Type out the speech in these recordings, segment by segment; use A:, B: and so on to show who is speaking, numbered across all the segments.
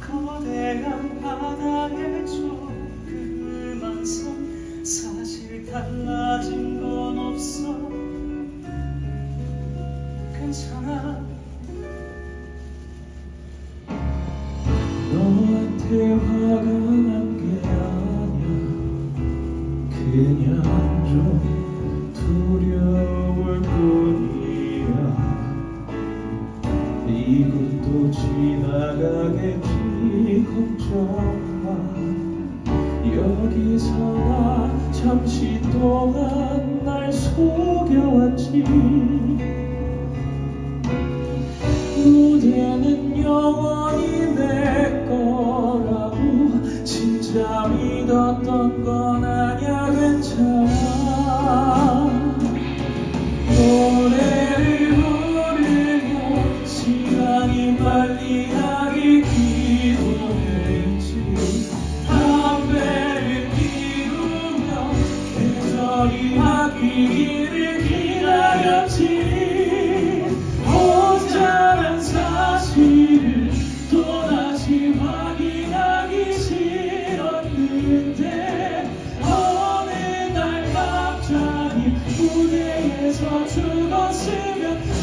A: 거대한 바다의 조그만 섬 사실 달라진 건 없어. 괜찮아. 너한테 화가 난 게 아니야. 그냥 좀 나가겠지 걱정마 여기서 나 잠시 동안 날 속여왔지. 무대는 영원히 내 거라고. 진짜 믿었던 건 아냐 괜찮아. 노래를 부르며 시간이 빨리 무대에서 죽었으면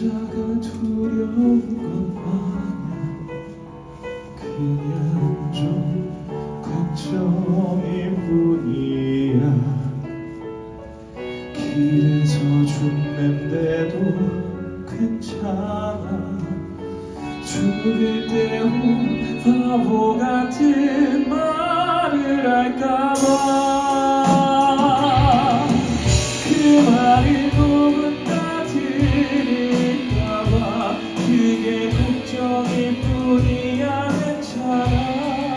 A: 혼자가 두려운 건 아냐 그냥 좀 걱정일 뿐이야. 길에서 죽는데도 괜찮아. 죽을 때도 뿐이야 괜찮아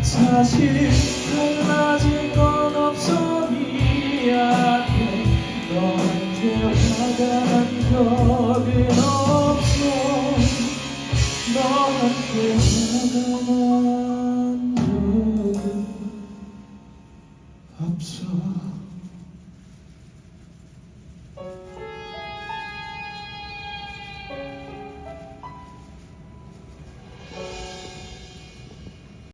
A: 사실 달라진 건 없어 미안해 너한테 화가 난 적은 없어. 너한테 화가 난 적은 없어